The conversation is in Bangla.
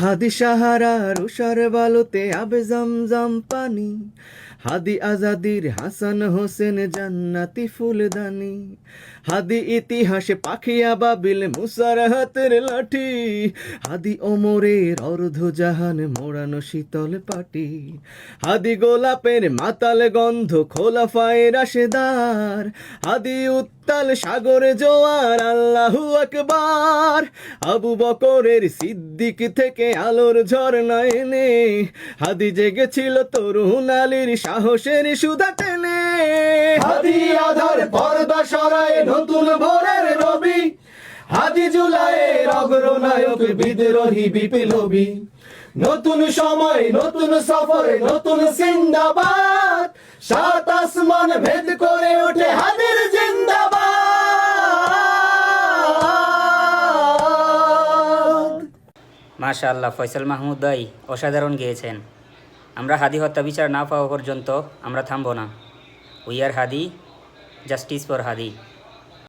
হাদি সাহারা রুষার বালুতে আবে জমজম পানি। হাদি আজাদির হাসান হোসেন জান্নাতি ফুলদানি। হাদি ইতিহাসে পাখিয়া বাবিল মুসার হাতের লাঠি। হাদি ওমরের অর্ধ জাহান মোড়ানো শীতল পাটি। হাদি গোলাপের মাতাল গন্ধ খোলা ফায়ের রাশেদার। হাদি উত্তাল সাগরে জোয়ার, আল্লাহু আকবার। আবু বকরের সিদ্দিক থেকে আলোর ঝর্ণা এনে, হাদি জেগেছিল তরুণ আলীর সাহসের সুধা টেনে। হাদি আধার পর্দা সরায় নতুন ভোরের রবি হাদি জুলাইয়ের অগ্রনায়ক বিদ্রোহী বিপ্লবী নতুন সময়, নতুন সফরে, নতুন জিন্দাবাদ। সাত আসমান ভেদ করে ওঠে মাশাআল্লাহ, ফয়সাল মাহমুদ ভাই অসাধারণ গিয়েছেন। আমরা হাদি হত্যা বিচার না পাওয়া পর্যন্ত আমরা থামব না। We are Hadi justice for Hadi.